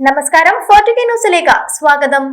നമസ്കാരം. ഫോർട്ടുഗേ ന്യൂസിലേക്ക് സ്വാഗതം.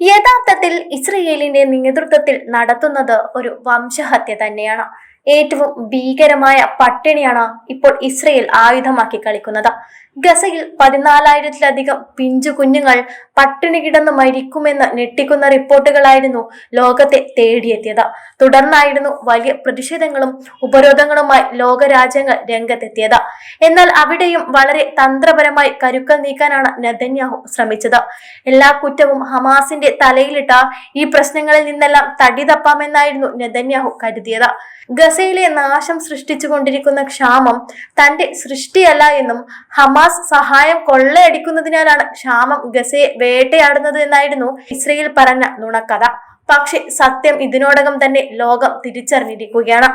യഥാർത്ഥത്തിൽ ഇസ്രയേലിന്റെ നേതൃത്വത്തിൽ നടത്തുന്നത് ഒരു വംശഹത്യ തന്നെയാണ്. ഏറ്റവും ഭീകരമായ പട്ടിണിയാണ് ഇപ്പോൾ ഇസ്രയേൽ ആയുധമാക്കി കളിക്കുന്നത്. ഗസയിൽ പതിനാലായിരത്തിലധികം പിഞ്ചു കുഞ്ഞുങ്ങൾ പട്ടിണി കിടന്ന് മരിക്കുമെന്ന് ഞെട്ടിക്കുന്ന റിപ്പോർട്ടുകളായിരുന്നു ലോകത്തെ തേടിയെത്തിയത്. തുടർന്നായിരുന്നു വലിയ പ്രതിഷേധങ്ങളും ഉപരോധങ്ങളുമായി ലോകരാജ്യങ്ങൾ രംഗത്തെത്തിയത്. എന്നാൽ അവിടെയും വളരെ തന്ത്രപരമായി കരുക്കൾ നീക്കാനാണ് നെതന്യാഹു ശ്രമിച്ചത്. എല്ലാ കുറ്റവും ഹമാസിന്റെ തലയിലിട്ട ഈ പ്രശ്നങ്ങളിൽ നിന്നെല്ലാം തടി തപ്പാമെന്നായിരുന്നു നെതന്യാഹു കരുതിയത്. ഗസയിലെ നാശം സൃഷ്ടിച്ചുകൊണ്ടിരിക്കുന്ന ക്ഷാമം തന്റെ സൃഷ്ടിയല്ല എന്നും ഹമാസ് സഹായം കൊള്ളയടിക്കുന്നതിനാലാണ് ക്ഷാമം ഗസയെ വേട്ടയാടുന്നത് എന്നായിരുന്നു ഇസ്രയേൽ പറഞ്ഞ നുണക്കഥ. പക്ഷെ സത്യം ഇതിനോടകം തന്നെ ലോകം തിരിച്ചറിഞ്ഞിരിക്കുകയാണ്.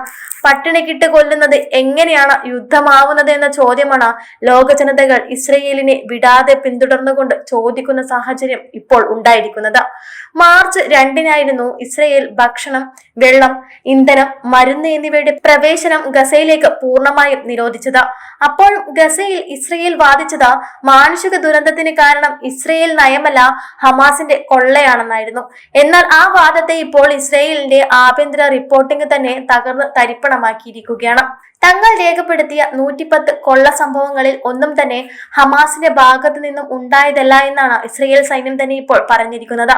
പട്ടിണിക്കിട്ട് കൊല്ലുന്നത് എങ്ങനെയാണ് യുദ്ധമാവുന്നത് എന്ന ചോദ്യമാണ് ലോക ജനതകൾ ഇസ്രയേലിനെ വിടാതെ പിന്തുടർന്നുകൊണ്ട് ചോദിക്കുന്ന സാഹചര്യം ഇപ്പോൾ ഉണ്ടായിരിക്കുന്നത്. മാർച്ച് രണ്ടിനായിരുന്നു ഇസ്രയേൽ ഭക്ഷണം വെള്ളം ഇന്ധനം മരുന്ന് എന്നിവയുടെ പ്രവേശനം ഗസയിലേക്ക് പൂർണമായും നിരോധിച്ചത്. അപ്പോൾ ഗസയിൽ ഇസ്രയേൽ വാദിച്ചത് മാനുഷിക ദുരന്തത്തിന് കാരണം ഇസ്രയേൽ നയമല്ല ഹമാസിന്റെ കൊള്ളയാണെന്നായിരുന്നു. എന്നാൽ ആ വാദത്തെ ഇപ്പോൾ ഇസ്രയേലിന്റെ ആഭ്യന്തര റിപ്പോർട്ടിംഗ് തന്നെ തകർന്ന് തരിപ്പണമാക്കിയിരിക്കുകയാണ്. തങ്ങൾ രേഖപ്പെടുത്തിയ നൂറ്റിപ്പത്ത് കൊള്ള സംഭവങ്ങളിൽ ഒന്നും തന്നെ ഹമാസിന്റെ ഭാഗത്തു നിന്നും ഉണ്ടായതല്ല എന്നാണ് ഇസ്രയേൽ സൈന്യം തന്നെ ഇപ്പോൾ പറഞ്ഞിരിക്കുന്നത്.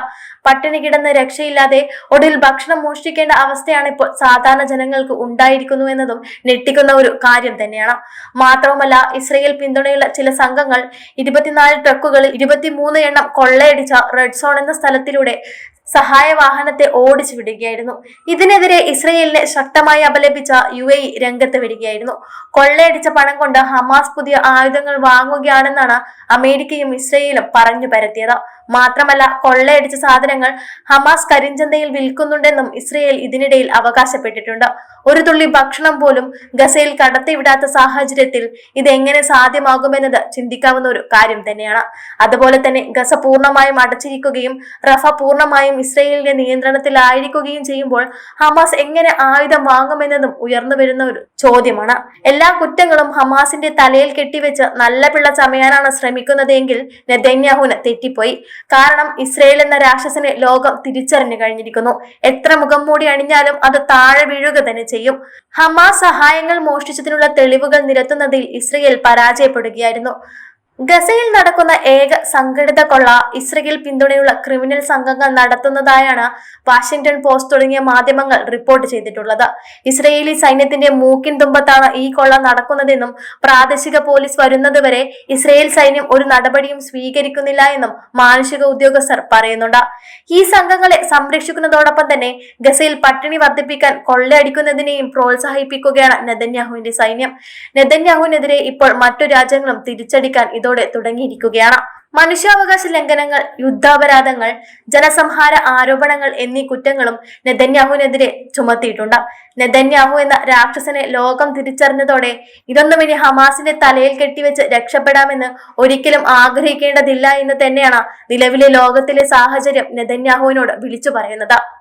പട്ടിണി കിടന്ന് രക്ഷയില്ലാതെ ഒടുവിൽ ഭക്ഷണം മോഷ്ടിക്കേണ്ട അവസ്ഥയാണ് ഇപ്പോൾ സാധാരണ ജനങ്ങൾക്ക് ഉണ്ടായിരിക്കുന്നു എന്നതും ഞെട്ടിക്കുന്ന ഒരു കാര്യം തന്നെയാണ്. മാത്രവുമല്ല ഇസ്രയേൽ പിന്തുണയുള്ള ചില സംഘങ്ങൾ ഇരുപത്തിനാല് ട്രക്കുകളിൽ ഇരുപത്തിമൂന്ന് എണ്ണം കൊള്ളയടിച്ച റെഡ് സോൺ എന്ന സ്ഥലത്തിലൂടെ സഹായ വാഹനത്തെ ഓടിച്ചു വിടുകയായിരുന്നു. ഇതിനെതിരെ ഇസ്രയേലിനെ ശക്തമായി അപലപിച്ച യു എ രംഗത്ത് വരികയായിരുന്നു. കൊള്ളയടിച്ച പണം കൊണ്ട് ഹമാസ് പുതിയ ആയുധങ്ങൾ വാങ്ങുകയാണെന്നാണ് അമേരിക്കയും ഇസ്രയേലും പറഞ്ഞു പരത്തിയത്. മാത്രമല്ല കൊള്ളയടിച്ച സാധനങ്ങൾ ഹമാസ് കരിഞ്ചന്തയിൽ വിൽക്കുന്നുണ്ടെന്നും ഇസ്രയേൽ ഇതിനിടയിൽ അവകാശപ്പെട്ടിട്ടുണ്ട്. ഒരു തുള്ളി ഭക്ഷണം പോലും ഗസയിൽ കടത്തിവിടാത്ത സാഹചര്യത്തിൽ ഇതെങ്ങനെ സാധ്യമാകുമെന്നത് ചിന്തിക്കാവുന്ന ഒരു കാര്യം തന്നെയാണ്. അതുപോലെ തന്നെ ഗസ പൂർണമായും അടച്ചിരിക്കുകയും റഫ പൂർണമായും ഇസ്രയേലിന്റെ നിയന്ത്രണത്തിലായിരിക്കുകയും ചെയ്യുമ്പോൾ ഹമാസ് എങ്ങനെ ആയുധം വാങ്ങുമെന്നതും ഉയർന്നു വരുന്ന ഒരു ചോദ്യമാണ്. എല്ലാ കുറ്റങ്ങളും ഹമാസിന്റെ തലയിൽ കെട്ടിവെച്ച് നല്ല പിള്ള ചമയാനാണ് ശ്രമിക്കുന്നതെങ്കിൽ നെതന്യാഹുന് തെറ്റിപ്പോയി. കാരണം ഇസ്രയേൽ എന്ന രാക്ഷസനെ ലോകം തിരിച്ചറിഞ്ഞു കഴിഞ്ഞിരിക്കുന്നു. എത്ര മുഖം മൂടി അണിഞ്ഞാലും അത് താഴെ വീഴുക തന്നെ ചെയ്യും. ഹമാസ് സഹായങ്ങൾ മോഷ്ടിച്ചതിനുള്ള തെളിവുകൾ നിരത്തുന്നതിൽ ഇസ്രയേൽ പരാജയപ്പെടുകയായിരുന്നു. ഗസയിൽ നടക്കുന്ന ഏക സംഘടിത കൊള്ള ഇസ്രയേൽ പിന്തുണയുള്ള ക്രിമിനൽ സംഘങ്ങൾ നടത്തുന്നതായാണ് വാഷിംഗ്ടൺ പോസ്റ്റ് തുടങ്ങിയ മാധ്യമങ്ങൾ റിപ്പോർട്ട് ചെയ്തിട്ടുള്ളത്. ഇസ്രയേലി സൈന്യത്തിന്റെ മൂക്കിൻ തുമ്പത്താണ് ഈ കൊള്ള നടക്കുന്നതെന്നും പ്രാദേശിക പോലീസ് വരുന്നതുവരെ ഇസ്രയേൽ സൈന്യം ഒരു നടപടിയും സ്വീകരിക്കുന്നില്ല എന്നും മാനുഷിക ഉദ്യോഗസ്ഥർ പറയുന്നുണ്ട്. ഈ സംഘങ്ങളെ സംരക്ഷിക്കുന്നതോടൊപ്പം തന്നെ ഗസയിൽ പട്ടിണി വർദ്ധിപ്പിക്കാൻ കൊള്ളയടിക്കുന്നതിനെയും പ്രോത്സാഹിപ്പിക്കുകയാണ് നെതന്യാഹുവിന്റെ സൈന്യം. നെതന്യാഹുവിനെതിരെ ഇപ്പോൾ മറ്റു രാജ്യങ്ങളും തിരിച്ചടിക്കാൻ ഇതോടെ തുടങ്ങിയിരിക്കുകയാണ്. മനുഷ്യാവകാശ ലംഘനങ്ങൾ യുദ്ധാപരാധങ്ങൾ ജനസംഹാര ആരോപണങ്ങൾ എന്നീ കുറ്റങ്ങളും നെതന്യാഹുവിനെതിരെ ചുമത്തിയിട്ടുണ്ട്. നെതന്യാഹു എന്ന രാക്ഷസനെ ലോകം തിരിച്ചറിഞ്ഞതോടെ ഇതൊന്നും ഇനി ഹമാസിന്റെ തലയിൽ കെട്ടിവെച്ച് രക്ഷപ്പെടാമെന്ന് ഒരിക്കലും ആഗ്രഹിക്കേണ്ടതില്ല എന്ന് തന്നെയാണ് നിലവിലെ ലോകത്തിലെ സാഹചര്യം നെതന്യാഹുവിനോട് വിളിച്ചു പറയുന്നത്.